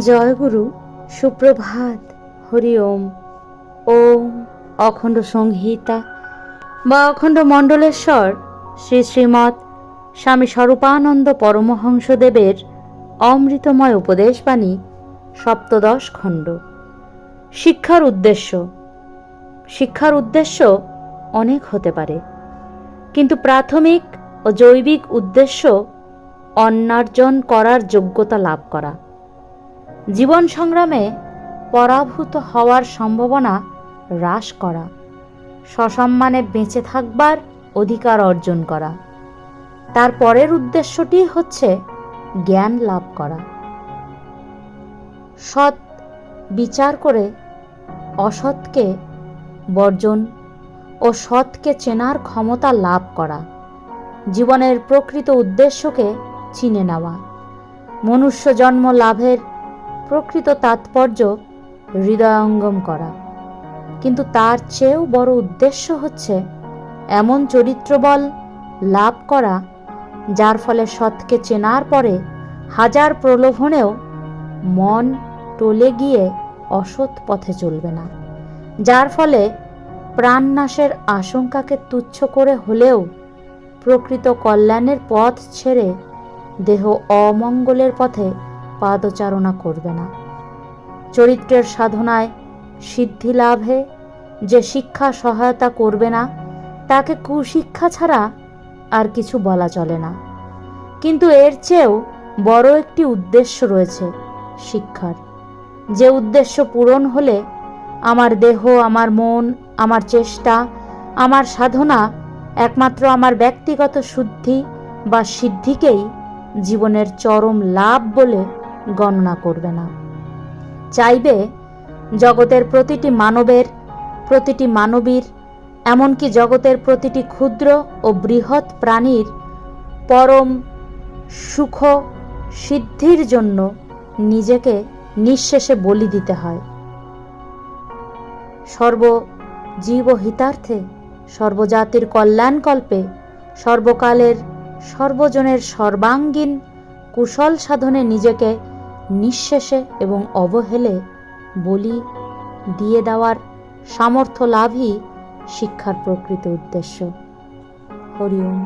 জয় গুরু সুপ্রভাত, হরি ওম। ওম অখণ্ড সংহিতা বা অখণ্ড মণ্ডলেশ্বর, শ্রী শ্রীমৎ স্বামী স্বরূপানন্দ পরমহংসদেবের অমৃতময় উপদেশবাণী, সপ্তদশ খণ্ড। শিক্ষার উদ্দেশ্য। শিক্ষার উদ্দেশ্য অনেক হতে পারে। কিন্তু প্রাথমিক ও জৈবিক উদ্দেশ্য অন্নার্জন করার যোগ্যতা লাভ করা। জীবন সংগ্রামে পরাভূত হওয়ার সম্ভাবনা হ্রাস করা, সসম্মানে বেঁচে থাকবার অধিকার অর্জন করা। তার পরের উদ্দেশ্যটি হচ্ছে জ্ঞান লাভ করা। সৎ বিচার করে অসৎকে বর্জন ও সৎকে চেনার ক্ষমতা লাভ করা জীবনের প্রকৃত উদ্দেশ্যকে চিনে নেওয়া। মনুষ্য জন্ম লাভের প্রকৃত তাৎপর্য হৃদয়ঙ্গম করা। কিন্তু তার চেয়েও বড় উদ্দেশ্য হচ্ছে এমন চরিত্রবল লাভ করা, যার ফলে সৎকে চেনার পরে হাজার প্রলোভনেও মন টলে গিয়ে অসৎ পথে চলবে না। যার ফলে প্রাণনাশের আশঙ্কাকে তুচ্ছ করে হলেও প্রকৃত কল্যাণের পথ ছেড়ে দেহ অমঙ্গলের পথে পাদচারণা করবে না। চরিত্রের সাধনায় সিদ্ধি লাভে যে শিক্ষা সহায়তা করবে না, তাকে কুশিক্ষা ছাড়া আর কিছু বলা চলে না। কিন্তু এর চেয়েও বড় একটি উদ্দেশ্য রয়েছে শিক্ষার। যে উদ্দেশ্য পূরণ হলে আমার দেহ, আমার মন, আমার চেষ্টা, আমার সাধনা একমাত্র আমার ব্যক্তিগত শুদ্ধি বা সিদ্ধিকেই জীবনের চরম লাভ বলে গণনা করবে না। চাইবে জগতের প্রতিটি মানবের, প্রতিটি মানবীর, এমনকি জগতের প্রতিটি ক্ষুদ্র ও বৃহৎ প্রাণীর পরম সুখ সিদ্ধির জন্য নিজেকে নিঃশেষে বলি দিতে হয়। সর্ব জীব হিতার্থে সর্বজাতির কল্যাণকল্পে, সর্বকালের সর্বজনের সর্বাঙ্গীন কুশল সাধনে নিজেকে নিঃশেষে এবং অবহেলে বলি দিয়ে দেওয়ার সামর্থ্য লাভই শিক্ষার প্রকৃত উদ্দেশ্য। হরি ওম।